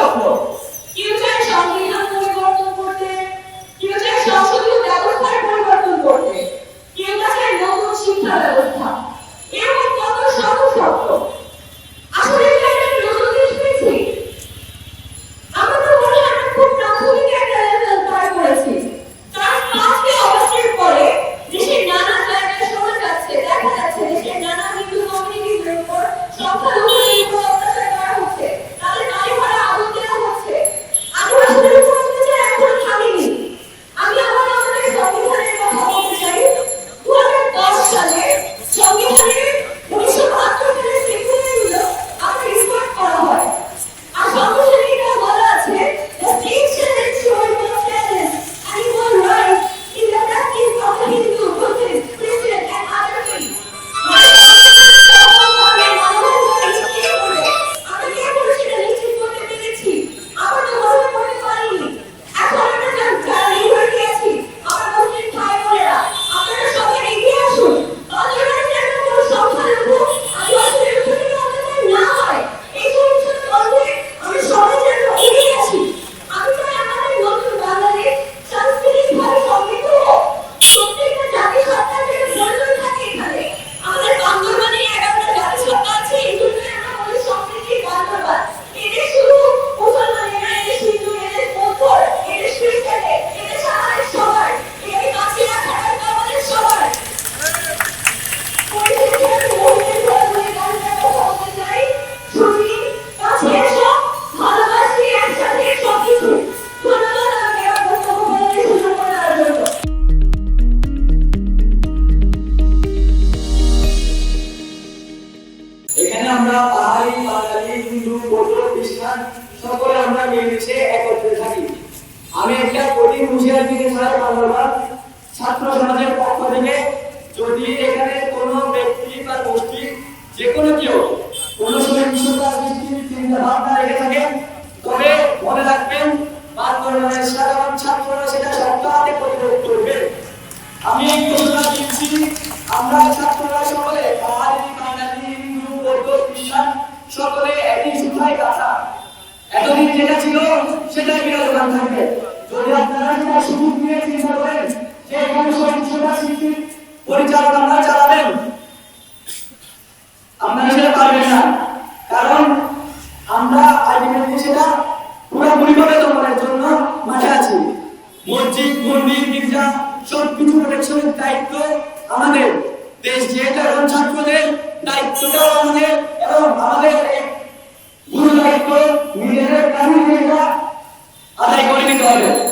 স্বপ্ন ফিউচার সঙ্গে মিলেমিশে একত্রে থাকি আমি একটা কঠিন হুঁশিয়ার দিতে চাই বাংলা ছাত্র সমাজের পক্ষ থেকে যদি এখানে কোনো ব্যক্তি বা গোষ্ঠী যে কোনো কেউ কোনো সহিংসতা সৃষ্টির চিন্তা ভাবনা রেখে থাকে তবে মনে রাখবেন বাংলাদেশের সাধারণ ছাত্ররা সেটা শক্ত হাতে করবে আমি এই ঘোষণা দিচ্ছি আমরা ছাত্ররা সকলে বাঙালি বাঙালি, হিন্দু, বৌদ্ধ, খ্রিস্টান সকলে একই সুতায় কাঁথা এতদিন যেটা ছিল, সেটাই বিরাজমান থাকবে। যদি আপনারা সেটা সুযোগ নিয়ে চিন্তা করেন এখানে সহিংসতা সৃষ্টির পরিচালনা আপনারা চালাবেন, আপনারা সেটা পারবেন না। কারণ আমরা আলটিমেটলি সেটা পুরোপুরিভাবে দমনের জন্য মাঠে আছি। মসজিদ, মন্দির, গির্জা সব কিছু প্রোটেকশনের দায়িত্ব আমাদের। দেশ যেহেতু এখন ছাত্রদের Amen.